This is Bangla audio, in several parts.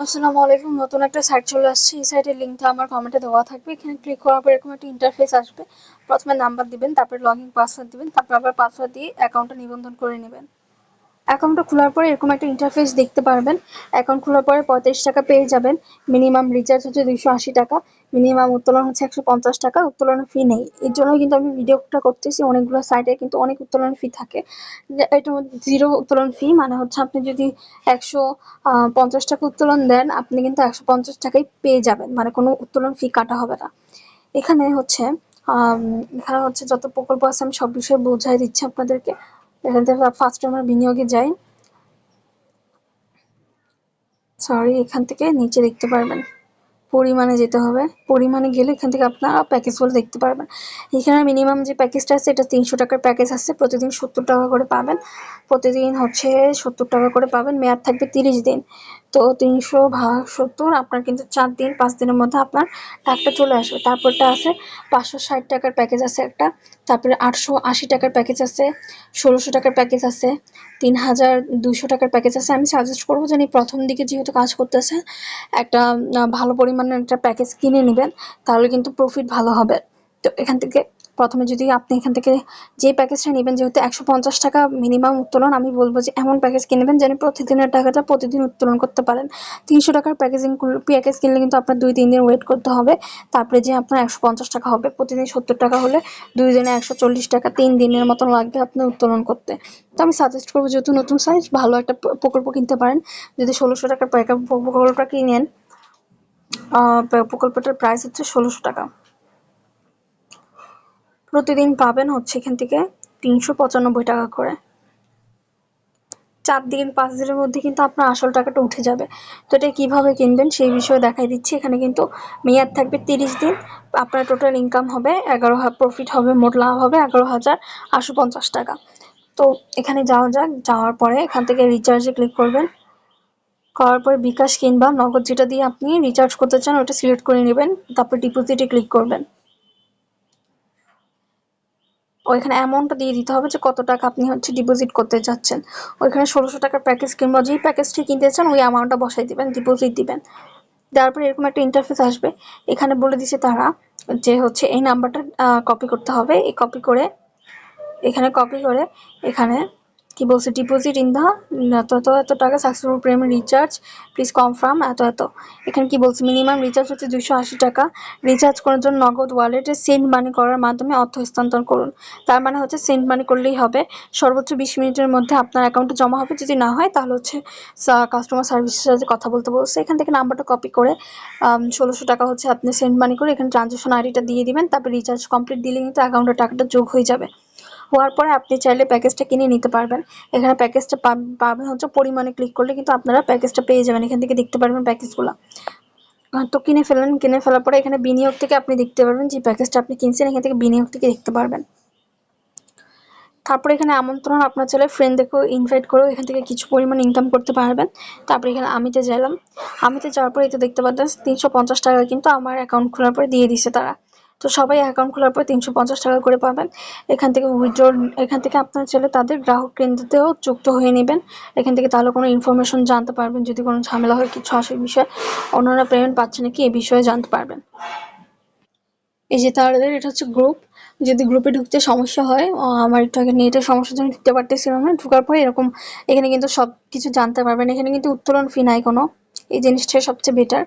আসসালামু আলাইকুম। নতুন একটা সাইট চলে আসছে। এই সাইটের লিঙ্কটা আমার কমেন্টে দেওয়া থাকবে। এখানে ক্লিক করার পর এরকম একটা ইন্টারফেস আসবে। প্রথমে নাম্বার দিবেন, তারপরে লগ ইন পাসওয়ার্ড দিবেন, তারপর আবার পাসওয়ার্ড দিয়ে অ্যাকাউন্টটা নিবন্ধন করে নেবেন। অ্যাকাউন্টটা খোলার পরে এরকম একটা ইন্টারফেস দেখতে পারবেন। অ্যাকাউন্ট খোলার পরে পঁয়ত্রিশ টাকা পেয়ে যাবেন। মিনিমাম রিচার্জ হচ্ছে দুইশো আশি টাকা। মিনিমাম উত্তোলন হচ্ছে একশো পঞ্চাশ টাকা। উত্তোলন ফি নেই। এর জন্য কিন্তু আমি ভিডিওটা করতেছি। অনেকগুলো সাইটে কিন্তু অনেক উত্তোলন ফি থাকে। এটার মধ্যে জিরো উত্তোলন ফি মানে হচ্ছে আপনি যদি একশো পঞ্চাশ টাকা উত্তোলন দেন, আপনি কিন্তু একশো পঞ্চাশ টাকাই পেয়ে যাবেন। মানে কোনো উত্তোলন ফি কাটা হবে না। এখানে হচ্ছে এখানে হচ্ছে যত প্রকল্প আছে আমি সব বিষয়ে বোঝাই দিচ্ছি আপনাদেরকে। এখান থেকে ফার্স্ট আমরা বিনিয়োগে যাই। সরি এখান থেকে নিচে দেখতে পারবেন। পরিমাণে যেতে হবে। পরিমাণে গেলে এখান থেকে আপনারা প্যাকেজগুলো দেখতে পারবেন। এখানে মিনিমাম যে প্যাকেজটা আছে, এটা তিনশো টাকার প্যাকেজ আছে। প্রতিদিন সত্তর টাকা করে পাবেন। প্রতিদিন হচ্ছে সত্তর টাকা করে পাবেন। মেয়াদ থাকবে তিরিশ দিন। তো তিনশো ভাগ সত্তর আপনার কিন্তু চার দিন, পাঁচ দিনের মধ্যে আপনার টাকাটা চলে আসবে। তারপরটা আছে পাঁচশো ষাট টাকার প্যাকেজ আছে একটা, তারপরে আটশো আশি টাকার প্যাকেজ আছে, ষোলোশো টাকার প্যাকেজ আছে তিন হাজার দুশো টাকার প্যাকেজ আছে। আমি সাজেস্ট করব যে প্রথম দিকে যেহেতু কাজ করতেছে, একটা ভালো পরিমাণের একটা প্যাকেজ কিনে নেবেন, তাহলে কিন্তু প্রফিট ভালো হবে। তো এখান থেকে প্রথমে যদি আপনি এখান থেকে যে প্যাকেজটা নেবেন, যেহেতু একশো পঞ্চাশ টাকা মিনিমাম উত্তোলন, আমি বলব যে এমন প্যাকেজ কিনবেন যেন প্রতিদিনের টাকাটা প্রতিদিন উত্তোলন করতে পারেন। তিনশো টাকার প্যাকেজিং প্যাকেজ কিনলে কিন্তু আপনার দুই, তিন দিন ওয়েট করতে হবে। তারপরে যে আপনার একশো পঞ্চাশ টাকা হবে, প্রতিদিন সত্তর টাকা হলে দুই দিনে একশো চল্লিশ টাকা তিন দিনের মতন লাগবে আপনি উত্তোলন করতে। তো আমি সাজেস্ট করব যেহেতু নতুন সাইজ ভালো একটা প্রকল্প কিনতে পারেন। যদি ষোলোশো টাকার প্রকল্পটা কিনেন প্রকল্পটার প্রাইস হচ্ছে ষোলোশো টাকা। প্রতিদিন পাবেন হচ্ছে এখান থেকে তিনশো পঁচানব্বই টাকা করে। চার দিন, পাঁচ দিনের মধ্যে কিন্তু আপনার আসল টাকাটা উঠে যাবে। তো এটা কীভাবে কিনবেন সেই বিষয়ে দেখাই দিচ্ছি। এখানে কিন্তু মেয়াদ থাকবে তিরিশ দিন। আপনার টোটাল ইনকাম হবে এগারো হাজার প্রফিট হবে, মোট লাভ হবে এগারো হাজার আটশো পঞ্চাশ টাকা। তো এখানে যাওয়া যাক, যাওয়ার পরে এখান থেকে রিচার্জে ক্লিক করবেন। করার পরে বিকাশ কিংবা নগদ যেটা দিয়ে আপনি রিচার্জ করতে চান ওটা সিলেক্ট করে নেবেন, তারপর ডিপোজিটে ক্লিক করবেন। ওইখানে অ্যামাউন্টটা দিয়ে দিতে হবে যে কত টাকা আপনি হচ্ছে ডিপোজিট করতে যাচ্ছেন। ওইখানে ষোলোশো টাকার প্যাকেজ কিংবা যেই প্যাকেজটি কিনতে চান ওই অ্যামাউন্টটা বসাই দেবেন ডিপোজিট দিবেন। দেওয়ার পরে এরকম একটা ইন্টারফেস আসবে। এখানে বলে দিছে তারা যে হচ্ছে এই নাম্বারটা কপি করতে হবে। এই কপি করে, এখানে কপি করে, এখানে কি বলছে? ডিপোজিট ইন দা এত এত এত টাকা successful payment recharge please confirm এত এত। এখানে কি বলছে? মিনিমাম রিচার্জ হচ্ছে দুশো আশি টাকা। রিচার্জ করার জন্য নগদ ওয়ালেটে সেন্ড মানি করার মাধ্যমে অর্থ হস্তান্তর করুন। তার মানে হচ্ছে সেন্ড মানি করলেই হবে। সর্বোচ্চ বিশ মিনিটের মধ্যে আপনার অ্যাকাউন্টে জমা হবে। যদি না হয়, তাহলে হচ্ছে কাস্টমার সার্ভিসের সাথে কথা বলতে বলছে। এখান থেকে নাম্বারটা কপি করে ষোলোশো টাকা হচ্ছে আপনি সেন্ড মানি করে এখানে ট্রানজেকশন আইডিটা দিয়ে দিবেন। তারপর রিচার্জ কমপ্লিট দিলে কিন্তু অ্যাকাউন্টে টাকাটা যোগ হয়ে যাবে। হওয়ার পরে আপনি চাইলে প্যাকেজটা কিনে নিতে পারবেন। এখানে প্যাকেজটা পাবেন হচ্ছে পরিমাণে ক্লিক করলে কিন্তু আপনারা প্যাকেজটা পেয়ে যাবেন। এখান থেকে দেখতে পারবেন প্যাকেজগুলো তো কিনে ফেলেন, কিনে ফেলার পরে এখানে বিনিয়োগ থেকে আপনি দেখতে পারবেন যে প্যাকেজটা আপনি কিনছেন, এখান থেকে বিনিয়োগ থেকে দেখতে পারবেন। তারপরে এখানে আমন্ত্রণ, আপনার ছেলে ফ্রেন্ডদেরকেও ইনভাইট করেও এখান থেকে কিছু পরিমাণ ইনকাম করতে পারবেন। তারপরে এখানে আমিতে গেলাম আমিতে যাওয়ার পরে এতে দেখতে পাচ্ছেন, তিনশো পঞ্চাশ টাকা কিন্তু আমার অ্যাকাউন্ট খোলার পরে দিয়ে দিছে তারা। তো সবাই অ্যাকাউন্ট খোলার পর তিনশো পঞ্চাশ টাকা করে পাবেন। এখান থেকে উইথড্র এখান থেকে আপনার ছেলে তাদের গ্রাহক কেন্দ্রতেও যুক্ত হয়ে নেবেন। এখান থেকে তাহলে কোনো ইনফরমেশন জানতে পারবেন, যদি কোনো ঝামেলা হয়, কিছু আসে বিষয়ে। ওনারা পেমেন্ট পাচ্ছে নাকি এ বিষয়ে জানতে পারবেন। এই যে তাদের, এটা হচ্ছে গ্রুপ যদি গ্রুপে ঢুকতে সমস্যা হয় আমার একটু আগে নেটের সমস্যার জন্য ঢুকতে পারতেছিলাম না। ঢুকার পরে এরকম এখানে কিন্তু সব কিছু জানতে পারবেন। এখানে কিন্তু উত্তোলন ফি নাই কোনো। এই জিনিসটাই সবচেয়ে বেটার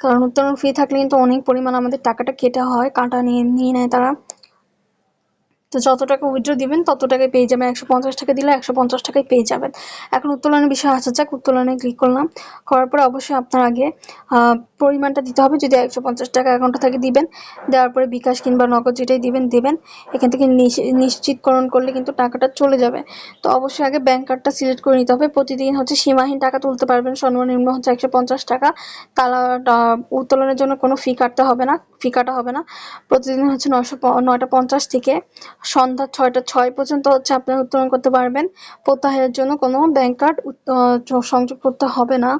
কারণ উত্তোলন ফি থাকলে কিন্তু অনেক পরিমাণ আমাদের টাকাটা কেটে হয়, কাটা নিয়ে নিয়ে নেয় তারা। তো যত টাকা উইথড্র দিবেন, তত টাকায় পেয়ে যাবেন। একশো পঞ্চাশ টাকা দিলে একশো পঞ্চাশ টাকায় পেয়ে যাবেন। এখন উত্তোলনের বিষয় আসা যাক, উত্তোলনে ক্লিক করলাম। করার পরে অবশ্যই আপনার আগে পরিমাণটা দিতে হবে। যদি একশো পঞ্চাশ টাকা অ্যাকাউন্টে থাকে দিবেন, দেওয়ার পরে বিকাশ কিংবা নগদ যেটাই দিবেন, দেবেন। এখান থেকে নিশ্চিতকরণ করলে কিন্তু টাকাটা চলে যাবে। তো অবশ্যই আগে ব্যাংক কার্ডটা সিলেক্ট করে নিতে হবে। প্রতিদিন হচ্ছে সীমাহীন টাকা তুলতে পারবেন। সর্বনিম্ন হচ্ছে একশো পঞ্চাশ টাকা। তারা উত্তোলনের জন্য কোনো ফি কাটতে হবে না। ফি কাটা হবে না। প্রতিদিন হচ্ছে নয়শো নয়টা পঞ্চাশ থেকে সন্ধ্যা ছয়টা ছয় পর্যন্ত হচ্ছে আপনি উত্তোলন করতে পারবেন। প্রত্যাহারের জন্য কোনো ব্যাংক কার্ড সংযোগ করতে হবে না।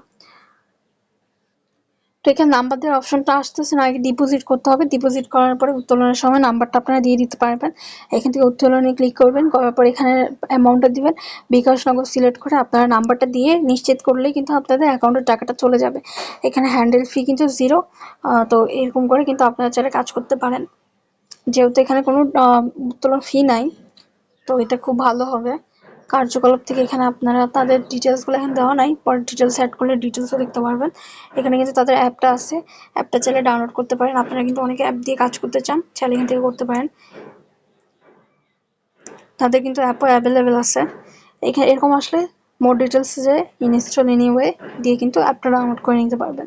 তো এখানে নাম্বার দেওয়ার অপশনটা আসতেছে না, আগে ডিপোজিট করতে হবে। ডিপোজিট করার পরে উত্তোলনের সময় নাম্বারটা আপনারা দিয়ে দিতে পারবেন। এখান থেকে উত্তোলনে ক্লিক করবেন, করার পর এখানে অ্যামাউন্টটা দিবেন। বিকাশ নগর সিলেক্ট করে আপনারা নাম্বারটা দিয়ে নিশ্চিত করলেই কিন্তু আপনাদের অ্যাকাউন্টের টাকাটা চলে যাবে। এখানে হ্যান্ডেল ফি কিন্তু জিরো তো এরকম করে কিন্তু আপনারা চাইলে কাজ করতে পারেন। যেহেতু এখানে কোনো উত্তোলন ফি নাই, তো এটা খুব ভালো হবে। কার্যকলাপ থেকে এখানে আপনারা তাদের ডিটেলসগুলো এখানে দেওয়া নাই পরে ডিটেলস অ্যাড করলে ডিটেলসও দেখতে পারবেন। এখানে কিন্তু তাদের অ্যাপটা আছে অ্যাপটা চাইলে ডাউনলোড করতে পারেন। আপনারা কিন্তু অনেকে অ্যাপ দিয়ে কাজ করতে চান, চাইলে এখান থেকে করতে পারেন। তাদের কিন্তু অ্যাপও অ্যাভেলেবেল আছে। এখানে এরকম আসলে মোর ডিটেলস যে ইনস্টল এনিওয়ে দিয়ে কিন্তু অ্যাপটা ডাউনলোড করে নিতে পারবেন।